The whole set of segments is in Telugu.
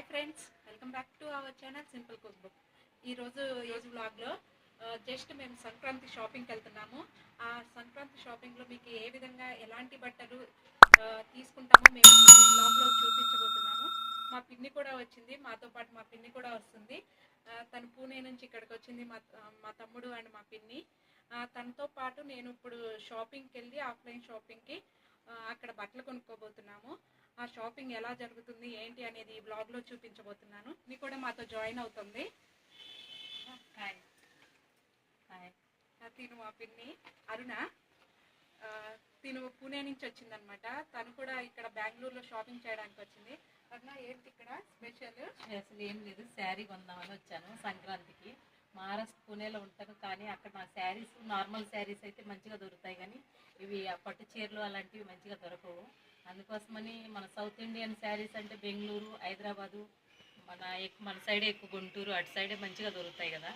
Hi friends welcome back to our channel simple cook book ఈరోజు ఈరోజు బ్లాగ్లో జస్ట్ మేము సంక్రాంతి షాపింగ్కి వెళ్తున్నాము. ఆ సంక్రాంతి షాపింగ్లో మీకు ఏ విధంగా ఎలాంటి బట్టలు తీసుకుంటామో మేము ఈ చూపించబోతున్నాము. మా పిన్ని కూడా వచ్చింది మాతో పాటు మా పిన్ని కూడా వస్తుంది. తను పూణే నుంచి ఇక్కడికి వచ్చింది మా మా తమ్ముడు అండ్ మా పిన్ని. తనతో పాటు నేను ఇప్పుడు షాపింగ్కి వెళ్ళి ఆఫ్లైన్ షాపింగ్కి అక్కడ బట్టలు కొనుక్కోబోతున్నాము. ఆ షాపింగ్ ఎలా జరుగుతుంది ఏంటి అనేది ఈ బ్లాగ్లో చూపించబోతున్నాను. మీ కూడా మాతో జాయిన్ అవుతుంది. హాయ్ హాయ్ తిను మా పిన్ని. అరుణ తిను పూణే నుంచి వచ్చిందనమాట తను కూడా ఇక్కడ బెంగళూరులో షాపింగ్ చేయడానికి వచ్చింది. అరుణ ఏంటి ఇక్కడ స్పెషల్? అసలు ఏం లేదు. శారీ కొందామని వచ్చాను సంక్రాంతికి. మహారాష్ట్ర పూణేలో ఉంటాను కానీ అక్కడ నా శారీస్ నార్మల్ శారీస్ అయితే మంచిగా దొరుకుతాయి కానీ ఇవి ఆ పట్టు చీరలు అలాంటివి మంచిగా దొరకవు. అందుకోసమని మన సౌత్ ఇండియన్ శారీస్ అంటే బెంగళూరు హైదరాబాదు మన ఎక్కువ మన సైడే ఎక్కువ గుంటూరు అటు సైడే మంచిగా దొరుకుతాయి కదా.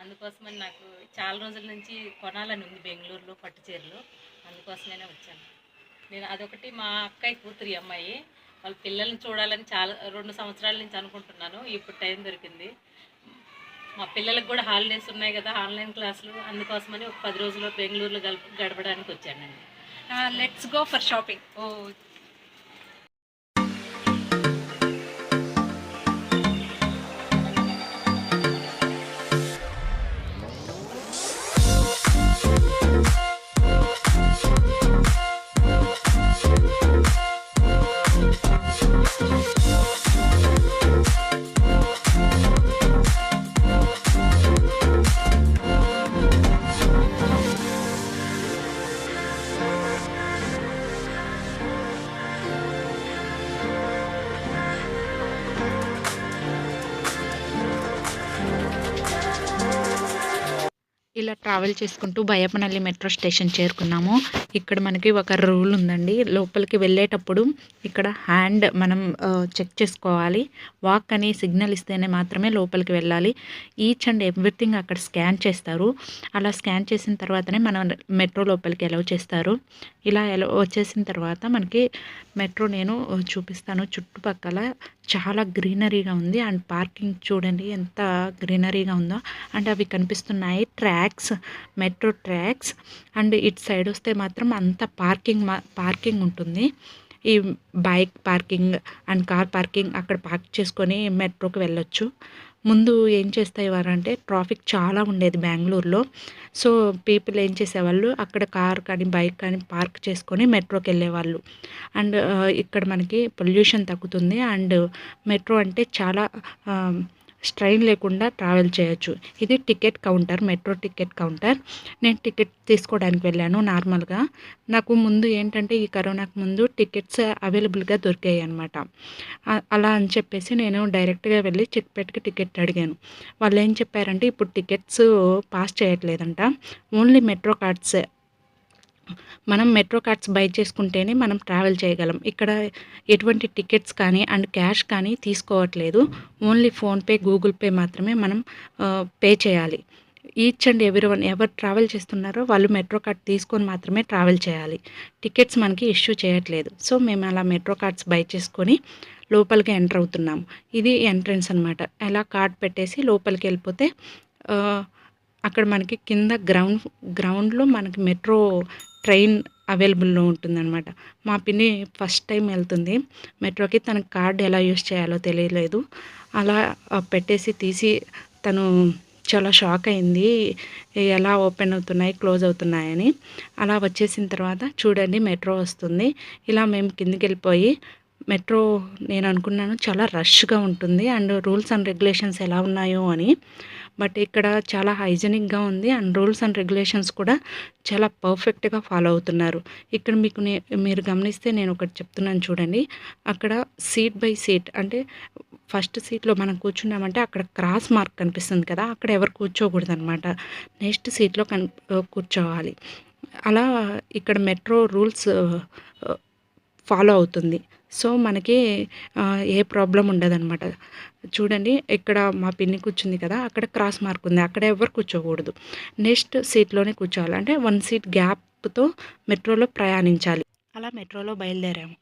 అందుకోసమని నాకు చాలా రోజుల నుంచి కొనాలని ఉంది బెంగళూరులో పట్టు చీరలు అందుకోసమనే వచ్చాను. నేను అదొకటి మా అక్కయ్య కూతురి అమ్మాయి. వాళ్ళ పిల్లల్ని చూడాలని చాలా రెండు సంవత్సరాల నుంచి అనుకుంటున్నాను. ఇప్పుడు టైం దొరికింది. మా పిల్లలకు కూడా హాలిడేస్ ఉన్నాయి కదా ఆన్లైన్ క్లాసులు. అందుకోసమని ఒక పది రోజులు బెంగళూరులో గడప గడపడానికి వచ్చానండి. లెట్స్ గో ఫర్ షాపింగ్ ఓ ట్రావెల్ చేసుకుంటూ బయ్యపనల్లి మెట్రో స్టేషన్ చేరుకున్నాము. ఇక్కడ మనకి ఒక రూల్ ఉందండి. లోపలికి వెళ్ళేటప్పుడు ఇక్కడ హ్యాండ్ మనం చెక్ చేసుకోవాలి. వాక్ అని సిగ్నల్ ఇస్తేనే మాత్రమే లోపలికి వెళ్ళాలి. ఈచ్ అండ్ ఎవ్రీథింగ్ అక్కడ స్కాన్ చేస్తారు. అలా స్కాన్ చేసిన తర్వాతనే మనం మెట్రో లోపలికి ఎలవ్ చేస్తారు. ఇలా వచ్చేసిన తర్వాత మనకి మెట్రో నేను చూపిస్తాను. చుట్టుపక్కల చాలా గ్రీనరీగా ఉంది. అండ్ పార్కింగ్ చూడండి ఎంత గ్రీనరీగా ఉందో. అండ్ అవి కనిపిస్తున్నాయి ట్రాక్స్ మెట్రో ట్రాక్స్. అండ్ ఇటు సైడ్ వస్తే మాత్రం అంత పార్కింగ్ మా పార్కింగ్ ఉంటుంది. ఈ bike parking and car parking అక్కడ పార్క్ చేసుకొని మెట్రోకి వెళ్ళొచ్చు. ముందు ఏం చేసేవారంటే ట్రాఫిక్ చాలా ఉండేది బెంగళూరులో. సో పీపుల్ ఏం చేసేవాళ్ళు అక్కడ కార్ కానీ బైక్ కానీ పార్క్ చేసుకొని మెట్రోకి వెళ్ళేవాళ్ళు. అండ్ ఇక్కడ మనకి పొల్యూషన్ తగ్గుతుంది. అండ్ మెట్రో అంటే చాలా స్ట్రైన్ లేకుండా ట్రావెల్ చేయొచ్చు. ఇది ticket counter metro ticket counter. నేను టికెట్ తీసుకోవడానికి వెళ్ళాను నార్మల్గా. నాకు ముందు ఏంటంటే ఈ కరోనాకు ముందు టికెట్స్ అవైలబుల్గా దొరికాయి అనమాట అలా అని చెప్పేసి నేను డైరెక్ట్గా వెళ్ళి చిక్పేటకి టికెట్ అడిగాను. వాళ్ళు ఏం చెప్పారంటే ఇప్పుడు tickets pass చేయట్లేదంట. Only metro cards. మనం మెట్రో కార్డ్స్ బై చేసుకుంటేనే మనం ట్రావెల్ చేయగలం. ఇక్కడ ఎటువంటి టికెట్స్ కానీ అండ్ క్యాష్ కానీ తీసుకోవట్లేదు. ఓన్లీ ఫోన్పే గూగుల్ పే మాత్రమే మనం పే చేయాలి. ఈచ్ అండ్ ఎవరి వన్ ఎవరు ట్రావెల్ చేస్తున్నారో వాళ్ళు మెట్రో కార్డ్ తీసుకొని మాత్రమే ట్రావెల్ చేయాలి. టికెట్స్ మనకి ఇష్యూ చేయట్లేదు. సో మేము అలా మెట్రో కార్డ్స్ బై చేసుకొని లోపలికి ఎంటర్ అవుతున్నాము. ఇది ఎంట్రన్స్ అనమాట అలా కార్డ్ పెట్టేసి లోపలికి వెళ్ళిపోతే అక్కడ మనకి కింద గ్రౌండ్ గ్రౌండ్లో మనకి మెట్రో ట్రైన్ అవైలబుల్లో ఉంటుందన్నమాట. మా పిన్ని ఫస్ట్ టైం వెళ్తుంది. మెట్రోకి తన కార్డు ఎలా యూస్ చేయాలో తెలియలేదు. అలా పెట్టేసి తీసి తను చాలా షాక్ అయింది. ఎలా ఓపెన్ అవుతున్నాయి క్లోజ్ అవుతున్నాయని. అలా వచ్చేసిన తర్వాత చూడండి మెట్రో వస్తుంది. ఇలా మేము కిందికి వెళ్ళిపోయి మెట్రో నేను అనుకున్నాను చాలా రష్గా ఉంటుంది. అండ్ రూల్స్ అండ్ రెగ్యులేషన్స్ ఎలా ఉన్నాయో అని. బట్ ఇక్కడ చాలా హైజెనిక్గా ఉంది అండ్ రూల్స్ అండ్ రెగ్యులేషన్స్ కూడా చాలా పర్ఫెక్ట్గా ఫాలో అవుతున్నారు. ఇక్కడ మీకు నే- మీరు గమనిస్తే నేను ఒకటి చెప్తున్నాను చూడండి. అక్కడ సీట్ బై సీట్ అంటే ఫస్ట్ సీట్లో మనం కూర్చున్నామంటే అక్కడ క్రాస్ మార్క్ కనిపిస్తుంది కదా అక్కడ ఎవరు కూర్చోకూడదు అనమాట నెక్స్ట్ సీట్లో కన్ కూర్చోవాలి. అలా ఇక్కడ మెట్రో రూల్స్ ఫాలో అవుతుంది. సో మనకి ఏ ప్రాబ్లం ఉండదన్నమాట. చూడండి ఇక్కడ మా పిన్ని కూర్చుంది కదా అక్కడ క్రాస్ మార్క్ ఉంది అక్కడ ఎవరు కూర్చోకూడదు. నెక్స్ట్ సీట్లోనే కూర్చోవాలి. అంటే వన్ సీట్ గ్యాప్తో మెట్రోలో ప్రయాణించాలి. అలా మెట్రోలో బయలుదేరాము.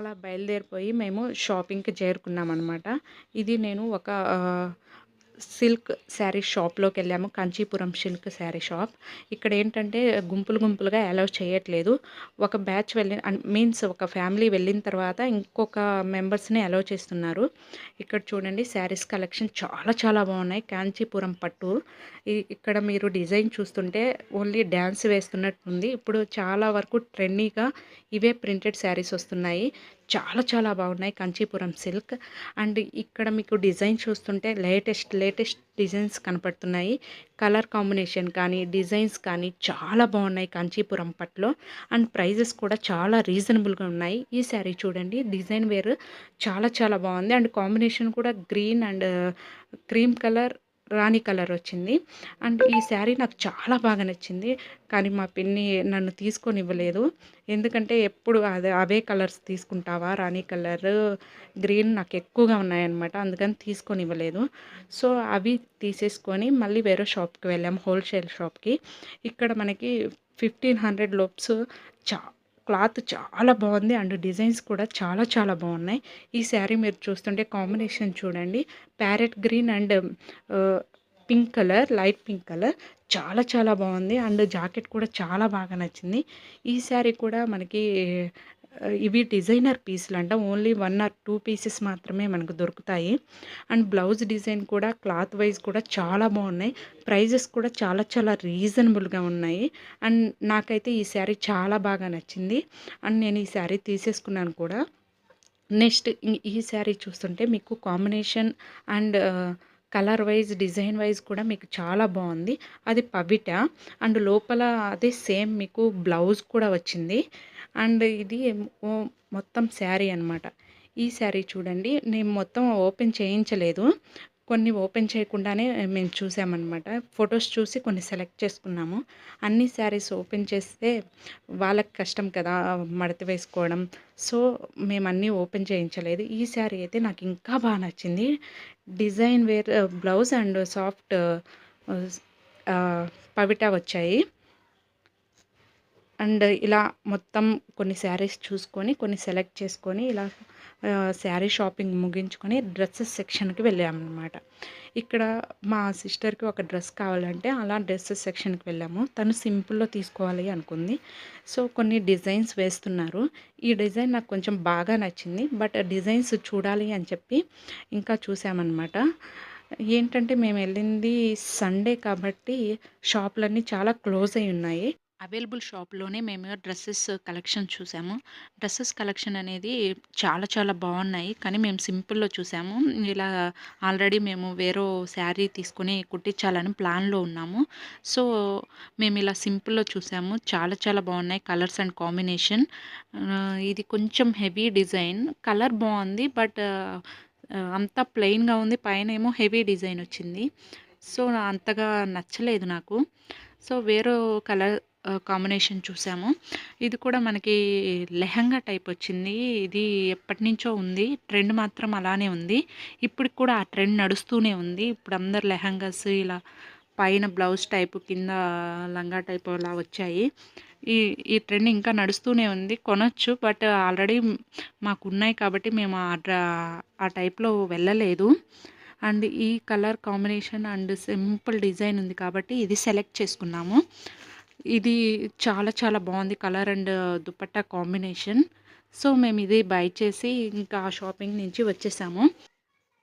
అలా బయలుదేరిపోయి మేము షాపింగ్కి చేరుకున్నాం అనమాట ఇది నేను ఒక సిల్క్ శారీ షాప్లోకి వెళ్ళాము. Kanchipuram silk sari shop. ఇక్కడ ఏంటంటే గుంపులు గుంపులుగా అలౌ చేయట్లేదు. ఒక బ్యాచ్ వెళ్ళి మీన్స్ ఒక ఫ్యామిలీ వెళ్ళిన తర్వాత ఇంకొక మెంబర్స్ని అలౌ చేస్తున్నారు. ఇక్కడ చూడండి శారీస్ కలెక్షన్ చాలా చాలా బాగున్నాయి. కాంచీపురం పట్టు. ఇక్కడ మీరు డిజైన్ చూస్తుంటే ఓన్లీ డ్యాన్స్ వేస్తున్నట్టుంది. ఇప్పుడు చాలా వరకు ట్రెండీగా ఇవే ప్రింటెడ్ శారీస్ వస్తున్నాయి. చాలా చాలా బాగున్నాయి. కంచీపురం సిల్క్. అండ్ ఇక్కడ మీకు డిజైన్ చూస్తుంటే లేటెస్ట్ లేటెస్ట్ డిజైన్స్ కనపడుతున్నాయి. కలర్ కాంబినేషన్ కానీ డిజైన్స్ కానీ చాలా బాగున్నాయి కంచీపురం పట్లో అండ్ ప్రైజెస్ కూడా చాలా రీజనబుల్గా ఉన్నాయి. ఈ శారీ చూడండి డిజైన్ వేర్. చాలా చాలా బాగుంది. అండ్ కాంబినేషన్ కూడా green and cream colour Rani colour వచ్చింది. అండ్ ఈ శారీ నాకు చాలా బాగా నచ్చింది. కానీ మా పిన్ని నన్ను తీసుకొని ఇవ్వలేదు ఎందుకంటే ఎప్పుడు అదే అవే కలర్స్ తీసుకుంటావా? రాణి కలర్ గ్రీన్ నాకు ఎక్కువగా ఉన్నాయన్నమాట. అందుకని తీసుకొని ఇవ్వలేదు సో అవి తీసేసుకొని మళ్ళీ వేరే షాప్కి వెళ్ళాం. హోల్సేల్ షాప్కి. ఇక్కడ మనకి ఫిఫ్టీన్ హండ్రెడ్ లోప్స్ చా క్లాత్ చాలా బాగుంది అండ్ డిజైన్స్ కూడా చాలా చాలా బాగున్నాయి. ఈ శారీ మీరు చూస్తుంటే కాంబినేషన్ చూడండి. Parrot green and pink colour light pink colour. చాలా చాలా బాగుంది అండ్ జాకెట్ కూడా చాలా బాగా నచ్చింది. ఈ శారీ కూడా మనకి ఇవి డిజైనర్ పీసులు అంట. Only one or two pieces మాత్రమే మనకు దొరుకుతాయి. అండ్ బ్లౌజ్ డిజైన్ కూడా క్లాత్ వైజ్ కూడా చాలా బాగున్నాయి. ప్రైజెస్ కూడా చాలా చాలా రీజనబుల్గా ఉన్నాయి. అండ్ నాకైతే ఈ శారీ చాలా బాగా నచ్చింది. అండ్ నేను ఈ శారీ తీసేసుకున్నాను కూడా. నెక్స్ట్ ఈ- శారీ చూస్తుంటే మీకు combination and colour wise design wise కూడా మీకు చాలా బాగుంది. అది పవిట. అండ్ లోపల అదే సేమ్ మీకు బ్లౌజ్ కూడా వచ్చింది. అండ్ ఇది ఓ- మొత్తం శారీ అనమాట ఈ శారీ చూడండి నేను మొత్తం ఓపెన్ చేయించలేదు. కొన్ని ఓపెన్ చేయకుండానే మేము చూసామన్నమాట. ఫొటోస్ చూసి కొన్ని సెలెక్ట్ చేసుకున్నాము. అన్ని శారీస్ ఓపెన్ చేస్తే వాళ్ళకి కష్టం కదా మడత వేసుకోవడం. సో మేము అన్నీ ఓపెన్ చేయించలేదు. ఈ శారీ అయితే నాకు ఇంకా బాగా నచ్చింది. Design wear blouse and soft పవిట వచ్చాయి. అండ్ ఇలా మొత్తం కొన్ని శారీస్ చూసుకొని కొన్ని సెలెక్ట్ చేసుకొని ఇలా శారీ షాపింగ్ ముగించుకొని డ్రెస్సెస్ సెక్షన్కి వెళ్ళామన్నమాట. ఇక్కడ మా సిస్టర్కి ఒక డ్రెస్ కావాలంటే అలా డ్రెస్సెస్ సెక్షన్కి వెళ్ళాము. తను సింపుల్లో తీసుకోవాలి అనుకుంది. సో కొన్ని డిజైన్స్ వేస్తున్నారు. ఈ డిజైన్ నాకు కొంచెం బాగా నచ్చింది. బట్ డిజైన్స్ చూడాలి అని చెప్పి ఇంకా చూసామన్నమాట. ఏంటంటే మేము వెళ్ళింది సండే కాబట్టి షాపులన్నీ చాలా క్లోజ్ అయి ఉన్నాయి. అవైలబుల్ షాప్లోనే మేము డ్రెస్సెస్ కలెక్షన్ చూసాము. డ్రెస్సెస్ కలెక్షన్ అనేది చాలా చాలా బాగున్నాయి. కానీ మేము సింపుల్లో చూసాము. ఇలా ఆల్రెడీ మేము వేరే శారీ తీసుకుని కుట్టించాలని ప్లాన్లో ఉన్నాము. సో మేము ఇలా సింపుల్లో చూసాము. చాలా చాలా బాగున్నాయి కలర్స్ అండ్ కాంబినేషన్. ఇది కొంచెం హెవీ డిజైన్. కలర్ బాగుంది బట్ అంతా ప్లెయిన్గా ఉంది. పైన ఏమో హెవీ డిజైన్ వచ్చింది. సో అంతగా నచ్చలేదు నాకు. సో వేరే కలర్ కాంబినేషన్ చూసాము. ఇది కూడా మనకి లెహంగా టైప్ వచ్చింది. ఇది ఎప్పటి నుంచో ఉంది. ట్రెండ్ మాత్రం అలానే ఉంది. ఇప్పటికి కూడా ఆ ట్రెండ్ నడుస్తూనే ఉంది. ఇప్పుడు అందరు లెహంగాస్ ఇలా పైన బ్లౌజ్ టైపు కింద లంగా టైప్ అలా వచ్చాయి. ఈ ఈ ట్రెండ్ ఇంకా నడుస్తూనే ఉంది. కొనొచ్చు బట్ ఆల్రెడీ మాకు ఉన్నాయి కాబట్టి మేము ఆ ఆ టైప్లో వెళ్ళలేదు. అండ్ ఈ colour combination and simple design ఉంది కాబట్టి ఇది సెలెక్ట్ చేసుకున్నాము. ఇది చాలా చాలా బాగుంది colour and dupatta combination. So మేము ఇది బై చేసి ఇంకా షాపింగ్ నుంచి వచ్చేసాము.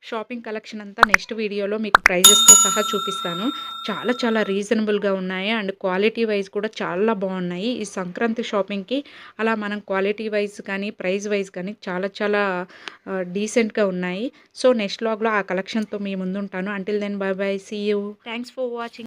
షాపింగ్ కలెక్షన్ అంతా నెక్స్ట్ వీడియోలో మీకు ప్రైజెస్తో సహా చూపిస్తాను. చాలా చాలా రీజనబుల్గా ఉన్నాయి అండ్ క్వాలిటీ వైజ్ కూడా చాలా బాగున్నాయి. ఈ సంక్రాంతి షాపింగ్కి అలా మనం క్వాలిటీ వైజ్ కానీ ప్రైజ్ వైజ్ కానీ చాలా చాలా డీసెంట్గా ఉన్నాయి. సో నెక్స్ట్ లాగ్లో ఆ కలెక్షన్తో మీ ముందుంటాను. Until then bye bye see you thanks for watching